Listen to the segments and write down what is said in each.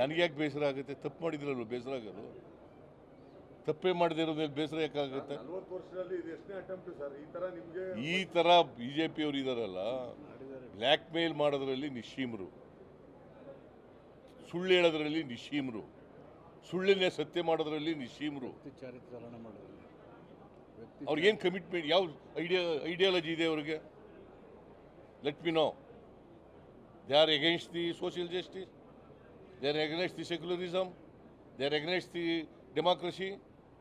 ನನಗೆ ಯಾಕೆ ಬೇಸರ ಆಗುತ್ತೆ? ತಪ್ಪು ಮಾಡಿದ್ರಲ್ಲ ಬೇಸರ ಆಗೋದು ತಪ್ಪೇ ಮಾಡದೇ ಇರೋದ್ರಲ್ಲಿ ಬೇಸರ ಯಾಕಾಗುತ್ತೆ ಈ ತರ ನಿಮ್ಗೆ ಈ ಥರ ಬಿ ಜೆ ಪಿಯವರು ಇದಾರಲ್ಲ ಬ್ಲ್ಯಾಕ್ ಮೇಲ್ ಮಾಡೋದ್ರಲ್ಲಿ ನಿಶ್ಚೀಮರು ಸುಳ್ಳು ಹೇಳೋದ್ರಲ್ಲಿ ನಿಶ್ಚೀಮರು ಸುಳ್ಳನ್ನೇ ಸತ್ಯ ಮಾಡೋದ್ರಲ್ಲಿ ನಿಶ್ಚೀಮರು ಅವ್ರಿಗೇನು ಕಮಿಟ್ಮೆಂಟ್ ಯಾವ ಐಡಿಯಾ ಐಡಿಯಾಲಜಿ ಇದೆ ಅವ್ರಿಗೆ? Let me know they are against the social justice they are against the secularism they are against the democracy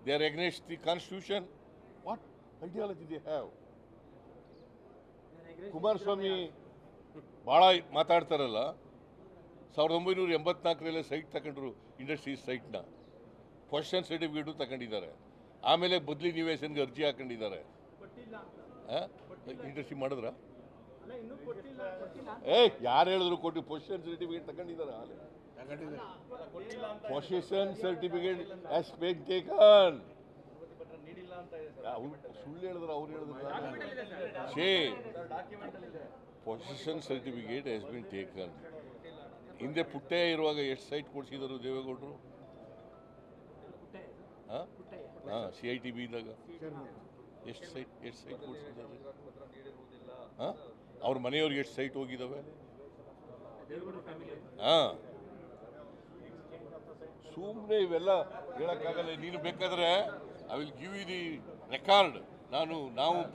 they are against the constitution what ideology they have Kumaraswamy ಭಾಳ ಮಾತಾಡ್ತಾರಲ್ಲ. ಸಾವಿರದ ಒಂಬೈನೂರ ಎಂಬತ್ನಾಲ್ಕರಲ್ಲೇ site ತಗೊಂಡ್ರು industries ಸೈಟ್ನ position certificate ತಗೊಂಡಿದ್ದಾರೆ. ಆಮೇಲೆ ಬದ್ಲಿ ನಿವೇಶನ್ಗೆ ಅರ್ಜಿ ಹಾಕೊಂಡಿದ್ದಾರೆ. ಇಂಡಸ್ಟ್ರಿ ಮಾಡಿದ್ರ? ಏ ಯಾರು ಹೇಳಿದ್ರು ಕೊಟ್ಟು ಪೊಸಿಷನ್ ಸರ್ಟಿಫಿಕೇಟ್ ತಗೊಂಡಿದ್ದಾರೆ. ಆಲೆ position certificate has been taken ಸುಳ್ಳು ಹೇಳಿದ್ರು ಅವ್ರು ಹೇಳಿದ್ರು ಶೇ position certificate has been taken ಹಿಂದೆ ಪುಟ್ಟೆ ಇರುವಾಗ ಎಷ್ಟು ಸೈಟ್ ಕೊಡಿಸಿದರು ದೇವೇಗೌಡರು? ಹಾಂ? ಹಾಂ ಸಿ ಐ ಟಿ ಬಿ ಇದ್ದಾಗ. ಎಷ್ಟು ಸೈಟ್ ಎಷ್ಟು ಸೈಟ್ ಕೊಡಿಸಿದ್ದಾರೆ? ಹಾಂ? ಅವ್ರ ಮನೆಯವ್ರಿಗೆ ಎಷ್ಟು ಸೈಟ್ ಹೋಗಿದ್ದಾವೆ ಹಾಂ. ಸುಮ್ಮನೆ ಇವೆಲ್ಲ ಹೇಳೋಕ್ಕಾಗಲ್ಲ. ನೀನು ಬೇಕಾದರೆ I will give you the record ನಾನು ನಾವು